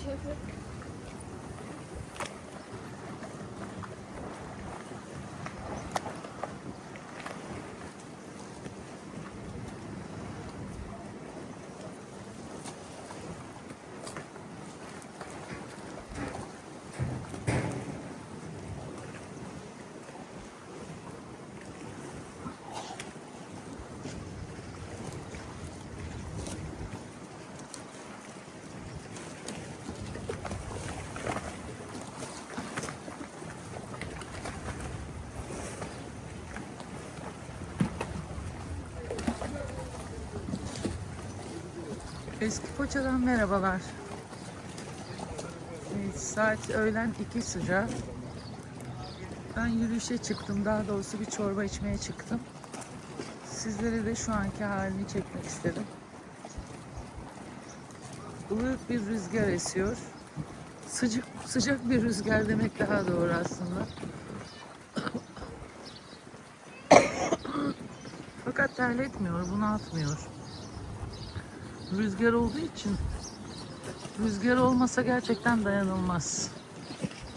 Hoşçakalın. Eski Foça'dan merhabalar. Evet, saat öğlen 2 sıcağı. Ben yürüyüşe çıktım. Daha doğrusu bir çorba içmeye çıktım. Sizlere de şu anki halini çekmek istedim. Ilık bir rüzgar esiyor. Sıcak, sıcak bir rüzgar demek daha doğru aslında. Fakat terletmiyor, bunaltmıyor. Rüzgar olduğu için rüzgar olmasa gerçekten dayanılmaz.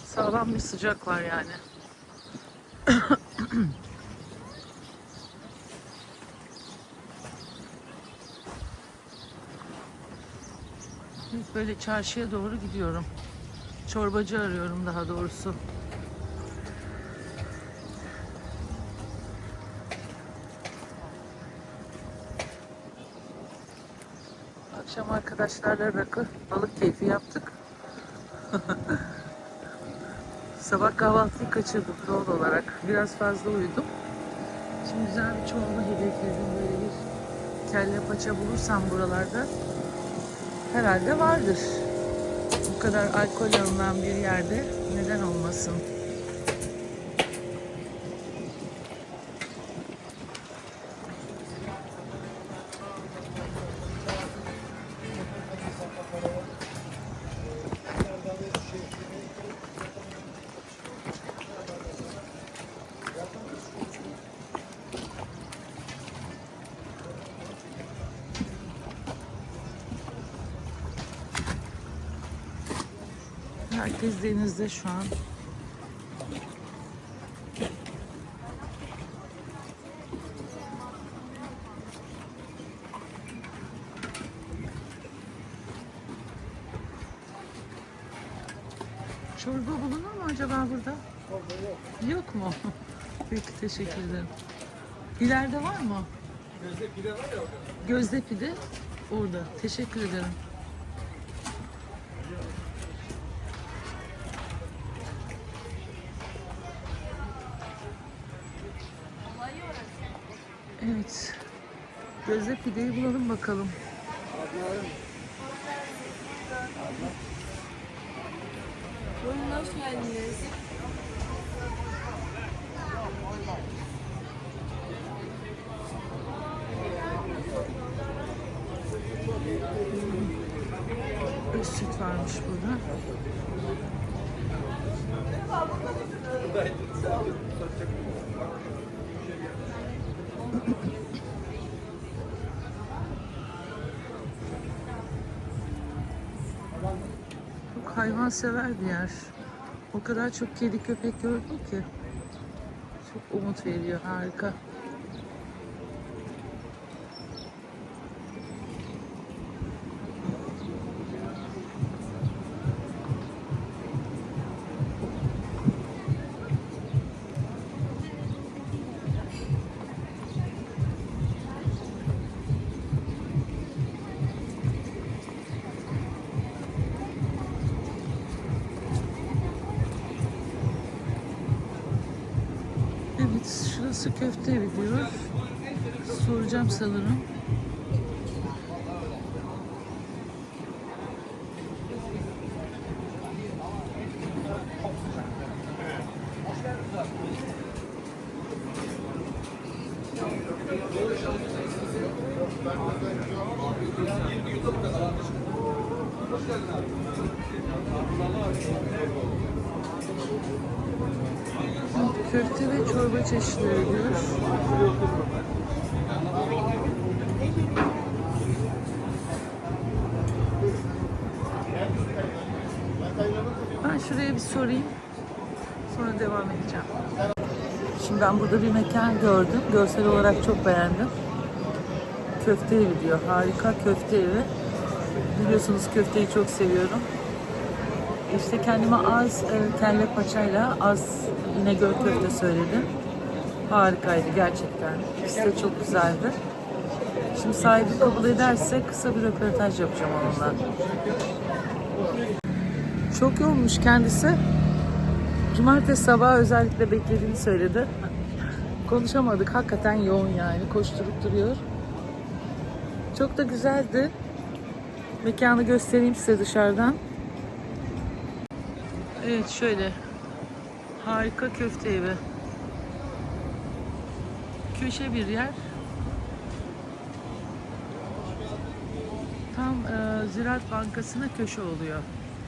Sağlam bir sıcak var yani. Böyle çarşıya doğru gidiyorum. Çorbacı arıyorum daha doğrusu. Akşam arkadaşlarla rakı, balık keyfi yaptık. Sabah kahvaltıyı kaçırdım doğal olarak. Biraz fazla uyudum. Şimdi güzel bir çorba hedefledim. Böyle bir kelle paça bulursam buralarda herhalde vardır. Bu kadar alkol alınan bir yerde neden olmasın? Denizde şu an. Çorba bulunur mu acaba burada? yok. Yok mu? Peki teşekkür ederim. İleride var mı? Gözde pide var ya orada. Gözde pide orada. Teşekkür ederim. Evet. Gözde pideyi bulalım bakalım. Buyurun hoş geldiniz. Bir süt varmış burada. Çok hayvansever bir yer. O kadar çok kedi köpek gördüm ki. Çok umut veriyor. Harika. Evet, şurası köfte evi soracağım sanırım. Köfte ve çorba çeşitleri diyor. Ben şuraya bir sorayım. Sonra devam edeceğim. Şimdi ben burada bir mekan gördüm. Görsel olarak çok beğendim. Köfte evi diyor. Harika köfte evi. Biliyorsunuz köfteyi çok seviyorum. İşte kendime az e, kelle paçayla az İnegöl köfte söyledim. Harikaydı gerçekten. İkisi çok güzeldi. Şimdi sahibi kabul ederse kısa bir röportaj yapacağım onunla. Çok yoğunmuş kendisi. Cumartesi sabahı özellikle beklediğini söyledi. Konuşamadık. Hakikaten yoğun yani. Koşturup duruyor. Çok da güzeldi. Mekanı göstereyim size dışarıdan. Evet şöyle. Harika köfte evi. Köşe bir yer. Tam e, Ziraat Bankası'na köşe oluyor.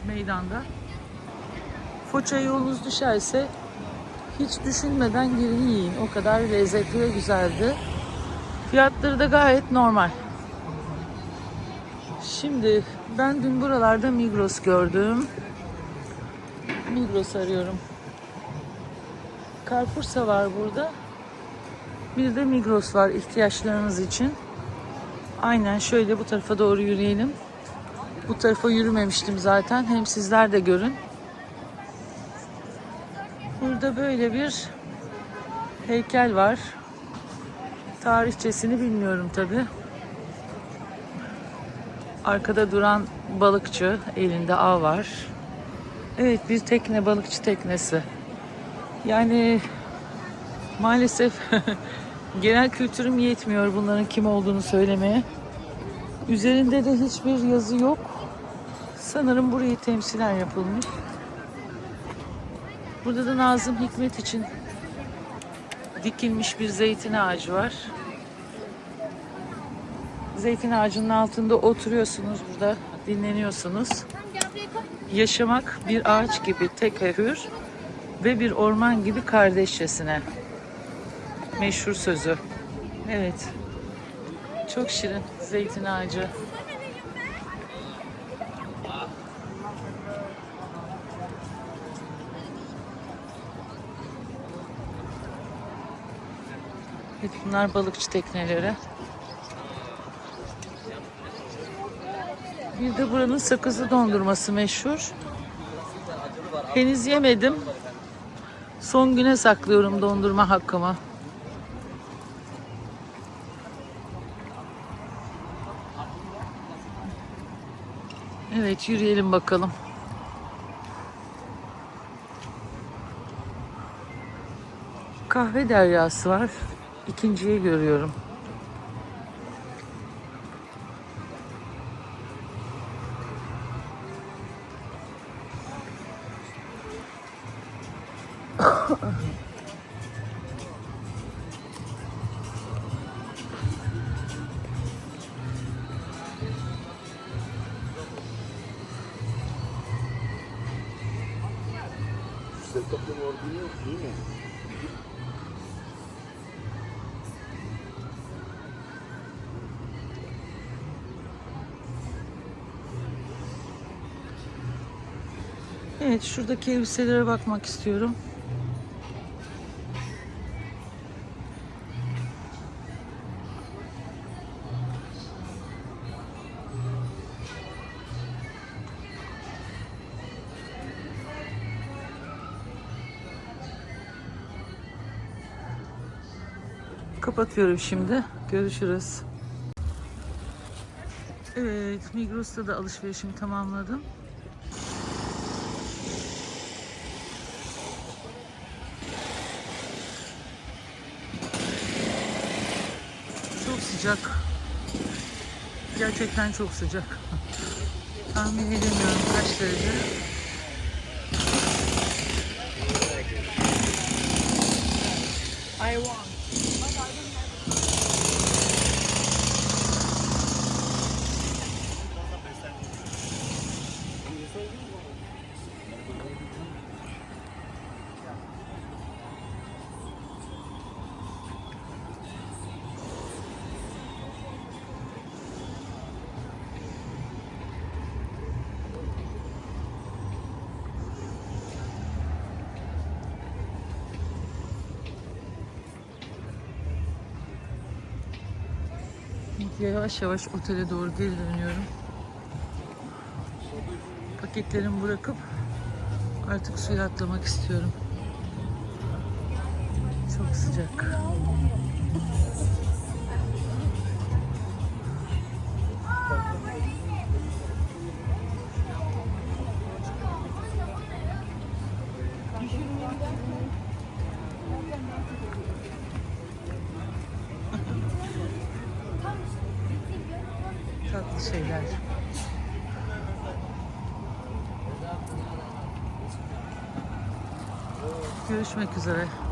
Meydanda. Foça yolunuz düşerse hiç düşünmeden girin yiyin. O kadar lezzetli ve güzeldi. Fiyatları da gayet normal. Şimdi ben dün buralarda Migros gördüm. Migros arıyorum. Carrefour'sa var burada. Bir de Migros var ihtiyaçlarınız için. Aynen şöyle bu tarafa doğru yürüyelim. Bu tarafa yürümemiştim zaten. Hem sizler de görün. Burada böyle bir heykel var. Tarihçesini bilmiyorum tabi. Arkada duran balıkçı elinde ağ var. Evet bir tekne balıkçı teknesi. Yani maalesef genel kültürüm yetmiyor bunların kim olduğunu söylemeye. Üzerinde de hiçbir yazı yok. Sanırım burayı temsilen yapılmış. Burada da Nazım Hikmet için dikilmiş bir zeytin ağacı var. Zeytin ağacının altında oturuyorsunuz burada, dinleniyorsunuz. Yaşamak bir ağaç gibi tekehür ve bir orman gibi kardeşçesine. Meşhur sözü. Evet. Çok şirin zeytin ağacı. Evet bunlar balıkçı tekneleri. Bir de buranın sakızlı dondurması meşhur. Henüz yemedim. Son güne saklıyorum dondurma hakkımı. Evet yürüyelim bakalım. Kahve deryası var. İkinciyi görüyorum. Evet şuradaki elbiselere bakmak istiyorum. Kapatıyorum şimdi. Görüşürüz. Evet, Migros'ta da alışverişimi tamamladım. Çok sıcak. Gerçekten çok sıcak. Tahmin edemiyorum kaç derece. I want. Yavaş yavaş otele doğru geri dönüyorum. Paketlerimi bırakıp artık suya atlamak istiyorum. Çok sıcak. Görüşmek üzere.